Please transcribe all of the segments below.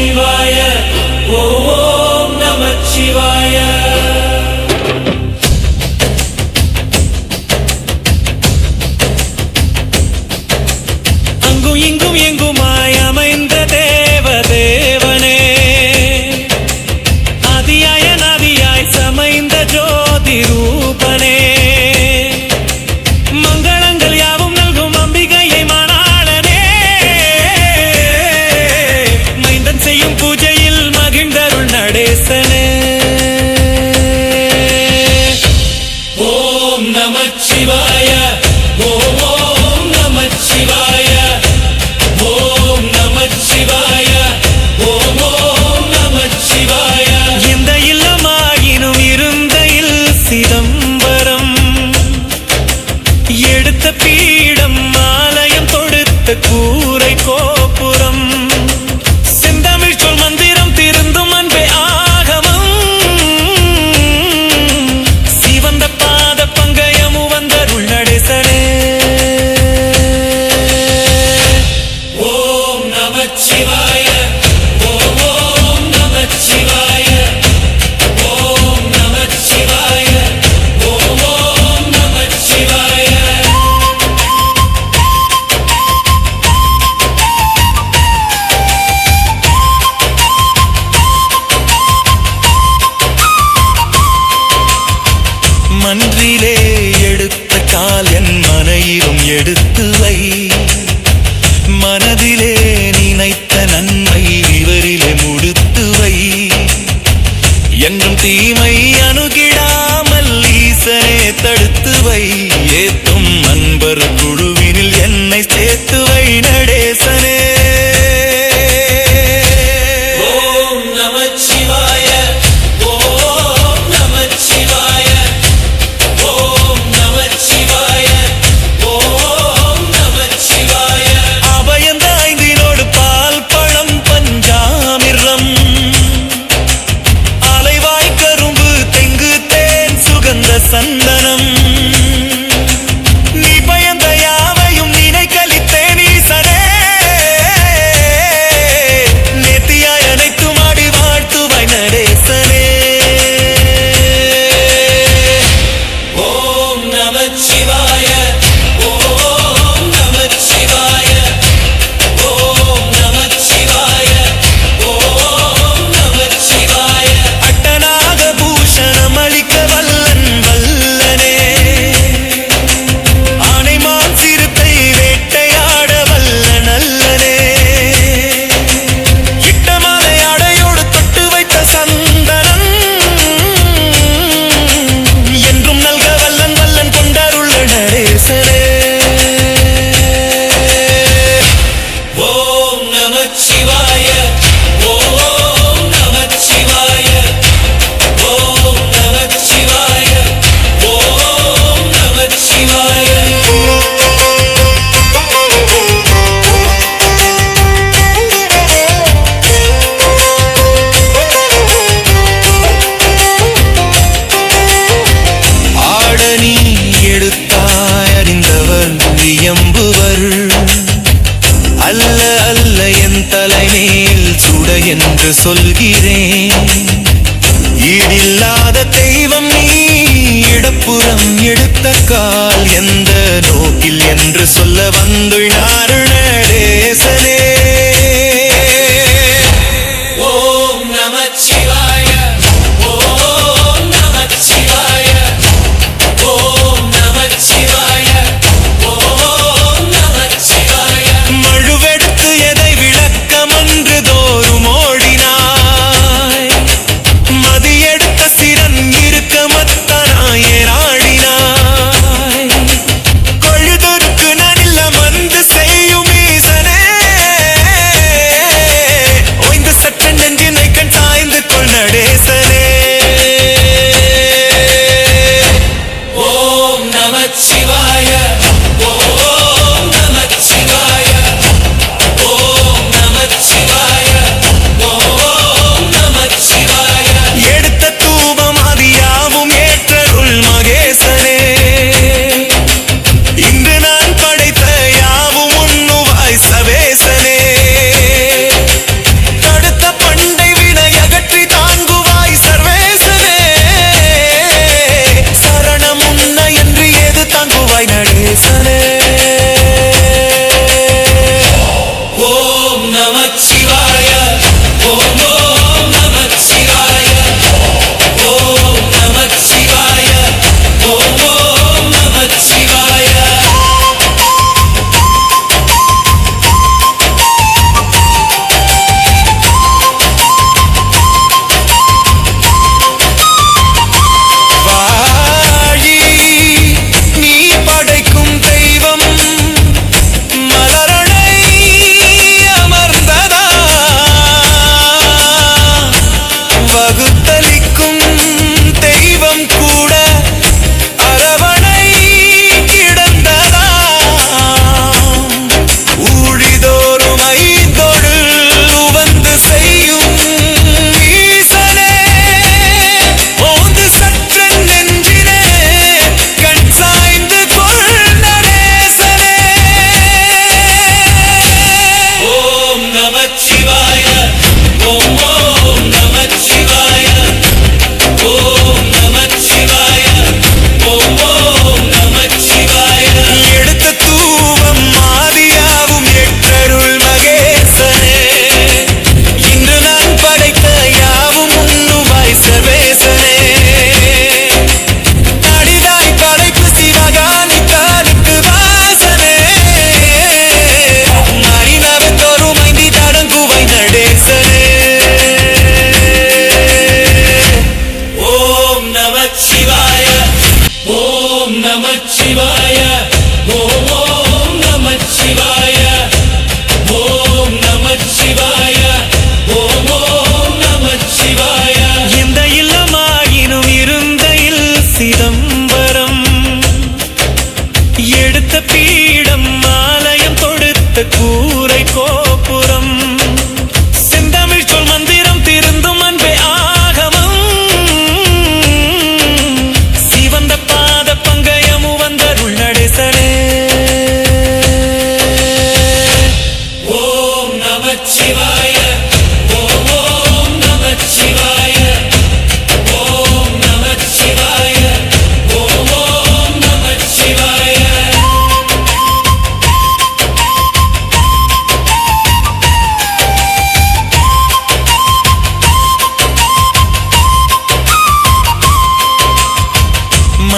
Shiva. தடுத்து வை. ஏத்தும் அன்பர் குழுவினில்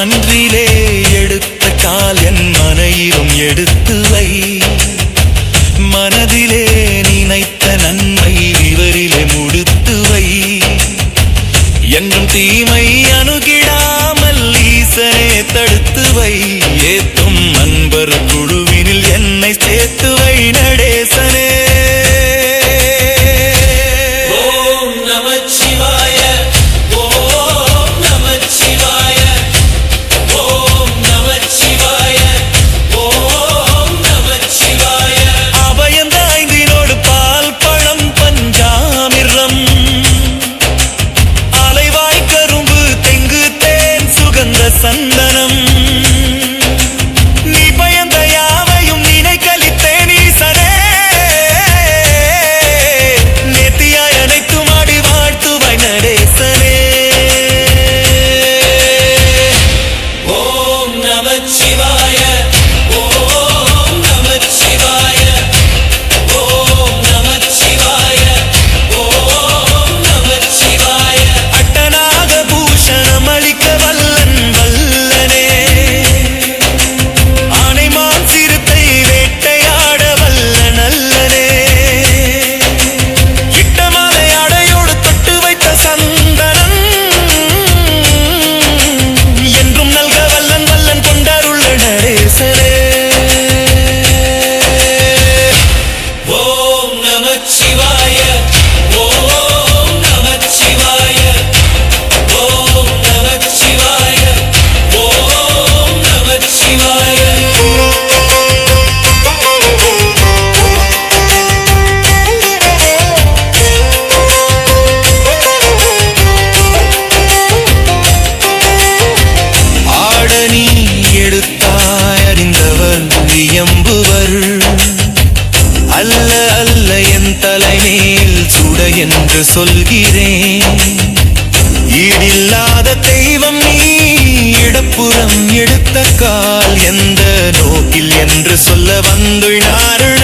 மன்றிலே எடுத்த கால் என் மனையிலும் எடுத்து வை. மனதிலே நினைத்த நன்மை விவரிலே முடித்து வை. என்றும் தீமை அணுகிடாமல் ஈசனே தடுத்து வை. ஏத்தும் அன்பர் குழு இல்லாத தெய்வம் நீ. இடப்புறம் எடுத்த கால் எந்த நோக்கில் என்று சொல்ல வந்துள்ளாருண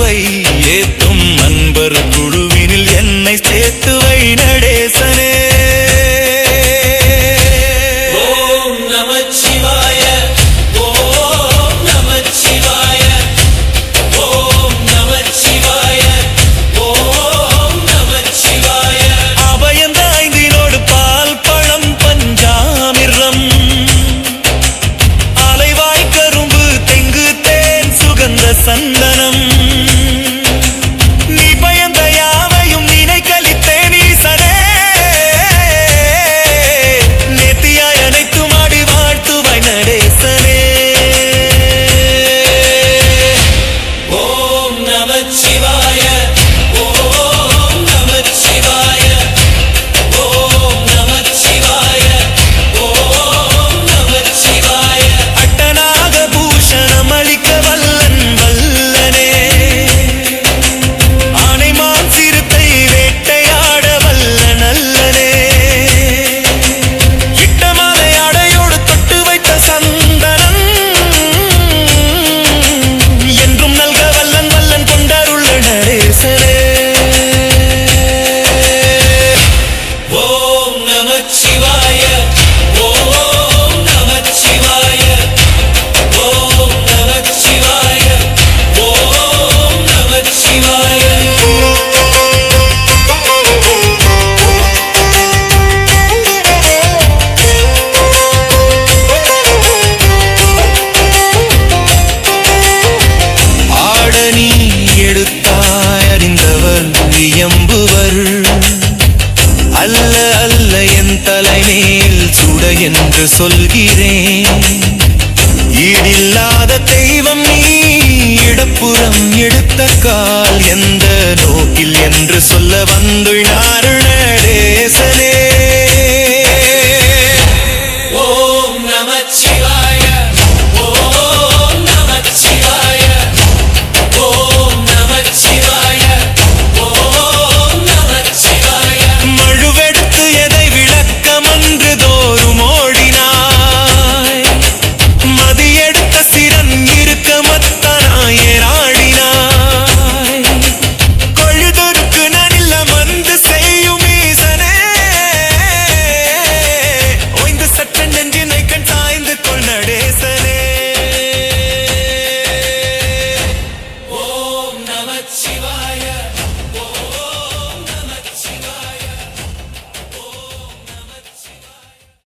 தடுத்து ஏத்தும் அன்பர் குழுவினில் என்னை சேர்த்து வை நடேசனே